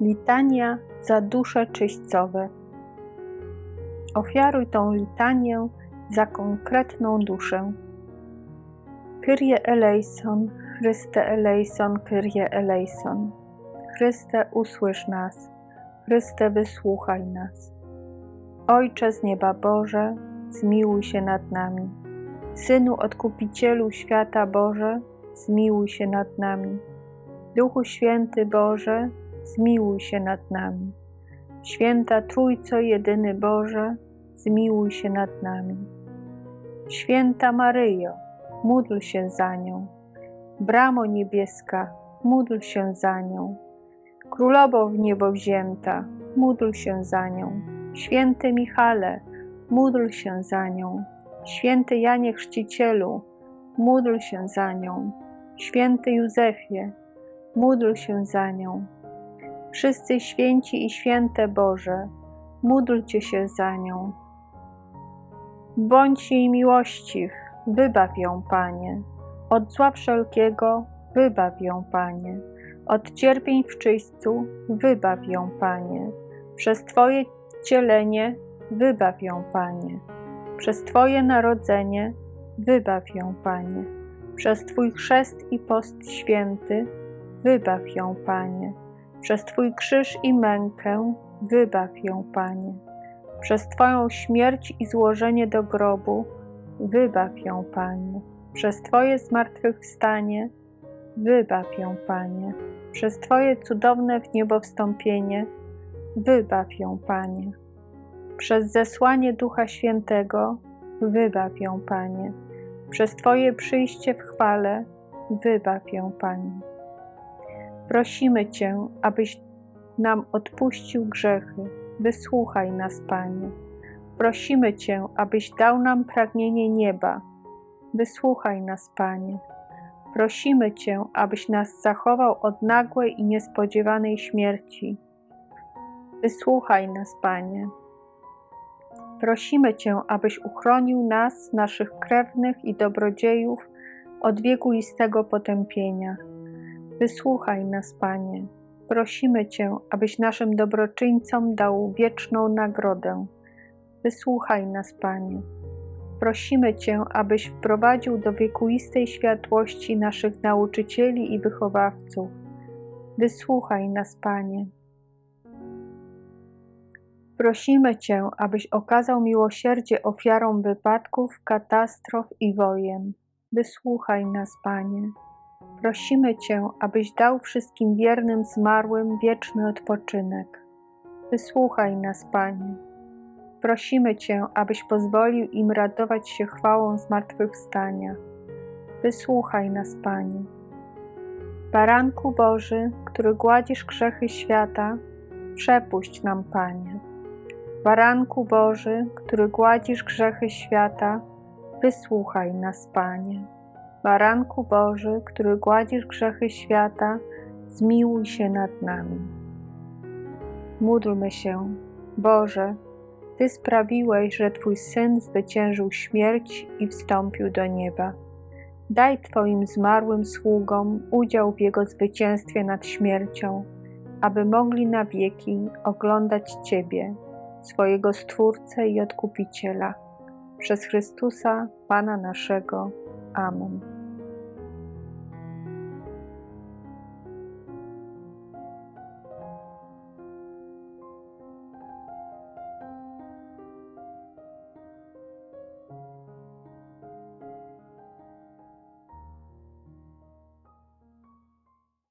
Litania za dusze czyśćcowe. Ofiaruj tą litanię za konkretną duszę. Kyrie eleison, Chryste eleison, Kyrie eleison. Chryste usłysz nas, Chryste wysłuchaj nas. Ojcze z nieba Boże, zmiłuj się nad nami. Synu Odkupicielu świata Boże, zmiłuj się nad nami. Duchu Święty Boże, zmiłuj się nad nami. Święta Trójco Jedyny Boże, zmiłuj się nad nami. Święta Maryjo, módl się za nią. Bramo niebieska, módl się za nią. Królowo w niebo wzięta, módl się za nią. Święty Michale, módl się za nią. Święty Janie Chrzcicielu, módl się za nią. Święty Józefie, módl się za nią. Wszyscy święci i święte Boże, módlcie się za nią. Bądź jej miłościw, wybaw ją, Panie. Od zła wszelkiego wybaw ją, Panie. Od cierpień w czyśćcu wybaw ją, Panie. Przez Twoje cielenie wybaw ją, Panie. Przez Twoje narodzenie wybaw ją, Panie. Przez Twój chrzest i post święty wybaw ją, Panie. Przez Twój krzyż i mękę wybaw ją, Panie. Przez Twoją śmierć i złożenie do grobu wybaw ją, Panie. Przez Twoje zmartwychwstanie wybaw ją, Panie. Przez Twoje cudowne w niebo wstąpienie wybaw ją, Panie. Przez zesłanie Ducha Świętego wybaw ją, Panie. Przez Twoje przyjście w chwale wybaw ją, Panie. Prosimy Cię, abyś nam odpuścił grzechy. Wysłuchaj nas, Panie. Prosimy Cię, abyś dał nam pragnienie nieba. Wysłuchaj nas, Panie. Prosimy Cię, abyś nas zachował od nagłej i niespodziewanej śmierci. Wysłuchaj nas, Panie. Prosimy Cię, abyś uchronił nas, naszych krewnych i dobrodziejów od wiekuistego potępienia. Wysłuchaj nas, Panie. Prosimy Cię, abyś naszym dobroczyńcom dał wieczną nagrodę. Wysłuchaj nas, Panie. Prosimy Cię, abyś wprowadził do wiekuistej światłości naszych nauczycieli i wychowawców. Wysłuchaj nas, Panie. Prosimy Cię, abyś okazał miłosierdzie ofiarom wypadków, katastrof i wojen. Wysłuchaj nas, Panie. Prosimy Cię, abyś dał wszystkim wiernym zmarłym wieczny odpoczynek. Wysłuchaj nas, Panie. Prosimy Cię, abyś pozwolił im radować się chwałą zmartwychwstania. Wysłuchaj nas, Panie. Baranku Boży, który gładzisz grzechy świata, przepuść nam, Panie. Baranku Boży, który gładzisz grzechy świata, wysłuchaj nas, Panie. Baranku Boży, który gładzisz grzechy świata, zmiłuj się nad nami. Módlmy się, Boże, Ty sprawiłeś, że Twój Syn zwyciężył śmierć i wstąpił do nieba. Daj Twoim zmarłym sługom udział w Jego zwycięstwie nad śmiercią, aby mogli na wieki oglądać Ciebie, swojego Stwórcę i Odkupiciela. Przez Chrystusa, Pana naszego. Amen.